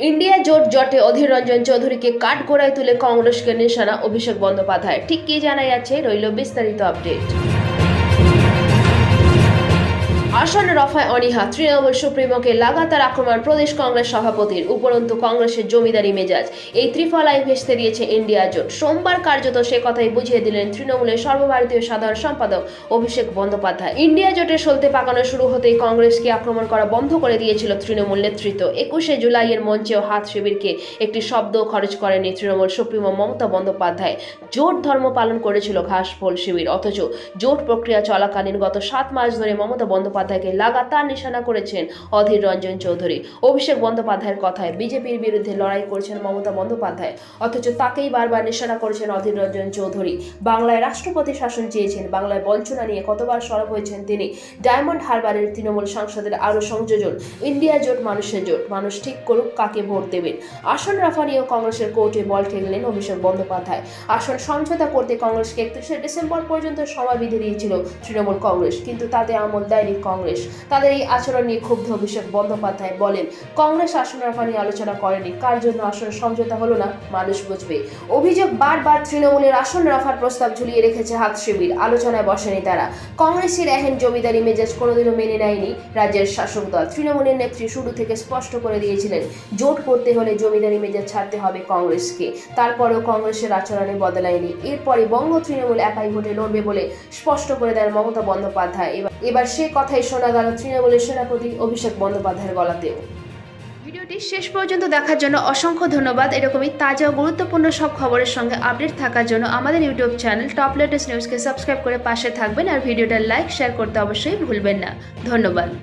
India জোট জটে অধীর রঞ্জন চৌধুরীকে কাঠ কাঠগোড়ায় তুলে কংগ্রেসকে নিশানা অভিষেক বন্দ্যোপাধ্যায়। ঠিক কি জানা যাচ্ছে? রইল বিস্তারিত আপডেট। আসন রফায় অনীহা তৃণমূল সুপ্রিমোকে লাগাতার আক্রমণ প্রদেশ কংগ্রেস সভাপতির, উপরন্তু কংগ্রেসের জমিদারি মেজাজ। এই ত্রিফলায় ভেস্তে দিয়েছে ইন্ডিয়া জোট। সোমবার কার্যত সে কথাই বুঝিয়ে দিলেন তৃণমূলের সর্বভারতীয় সাধারণ সম্পাদক অভিষেক বন্দ্যোপাধ্যায়। ইন্ডিয়া জোটের সলতে পাকানো শুরু হতেই কংগ্রেসকে আক্রমণ করা বন্ধ করে দিয়েছিল তৃণমূল নেতৃত্ব। একুশে জুলাইয়ের মঞ্চেও হাত শিবিরকে একটি শব্দ খরচ করেনি তৃণমূল সুপ্রিমো মমতা বন্দ্যোপাধ্যায়। জোট ধর্ম পালন করেছিল ঘাসফোল শিবির, অথচ জোট প্রক্রিয়া চলাকালীন গত সাত মাস ধরে মমতা বন্দ্যোপাধ্যায়কে লাগাতার নিশানা করেছেন অধীর রঞ্জন চৌধুরী। অভিষেক বন্দ্যোপাধ্যায়ের কথায় বিজেপির বিরুদ্ধে লড়াই করছেন মমতা বন্দ্যোপাধ্যায়, অথচ তাকেই বারবার নিশানা করেছেন অধীর রঞ্জন চৌধুরী। বাংলায় রাষ্ট্রপতি শাসন চেয়েছেন, বাংলায় বঞ্চনা নিয়ে কতবার সরব হয়েছেন তিনি। ডায়মন্ড হারবারের তৃণমূল সাংসদের আরও সংযোজন, ইন্ডিয়া জোট মানুষের জোট, মানুষ ঠিক করুক, কাকে ভোট দেবেন? আসন রাফা নিয়েও কংগ্রেসের কোর্টে বল ঠেকলেন অভিষেক বন্দ্যোপাধ্যায়। আসন সমঝোতা করতে কংগ্রেসকে একত্রিশে ডিসেম্বর পর্যন্ত সময় বিধে দিয়েছিল তৃণমূল কংগ্রেস, কিন্তু তাতে আমল দেয়নি কংগ্রেস। তাদের এই আচরণ নিয়ে ক্ষুব্ধ অভিষেক বন্দ্যোপাধ্যায় বলেন, কংগ্রেস আসন রাফা নিয়ে আলোচনা করেনি। কার জন্য আসন সমঝোতা হলো না, মানুষ বুঝবে। অভিযোগ বারবার তৃণমূলের আসন রাফার প্রস্তাব ঝুলিয়ে রেখেছে হাত শিবির। আলোচনায় বসেনি তারা। কংগ্রেসের এহেন জমিদারি মেজাজ কোনোদিনও মেনে নেয়নি রাজ্যের শাসক দল। তৃণমূলের নেত্রী শুরু থেকে স্পষ্ট করে দিয়েছিলেন, জোট করতে হলে জমিদারি মেজাজ ছাড়তে হবে কংগ্রেসকে। তারপরেও কংগ্রেসের আচরণে বদলায়নি। এরপরে বঙ্গ তৃণমূল একাই ভোটে লড়বে বলে স্পষ্ট করে দেন মমতা বন্দ্যোপাধ্যায়। এবার এবার সে কথাই শোনা গেল তৃণমূলের সেনাপতি অভিষেক বন্দ্যোপাধ্যায়ের গলাতেও। ভিডিওটি শেষ পর্যন্ত দেখার জন্য অসংখ্য ধন্যবাদ। এরকমই তাজা গুরুত্বপূর্ণ সব খবরের সঙ্গে আপডেট থাকার জন্য আমাদের ইউটিউব চ্যানেল টপ লেটেস্ট নিউজকে সাবস্ক্রাইব করে পাশে থাকবেন আর ভিডিওটা লাইক, শেয়ার করতে অবশ্যই ভুলবেন না। ধন্যবাদ।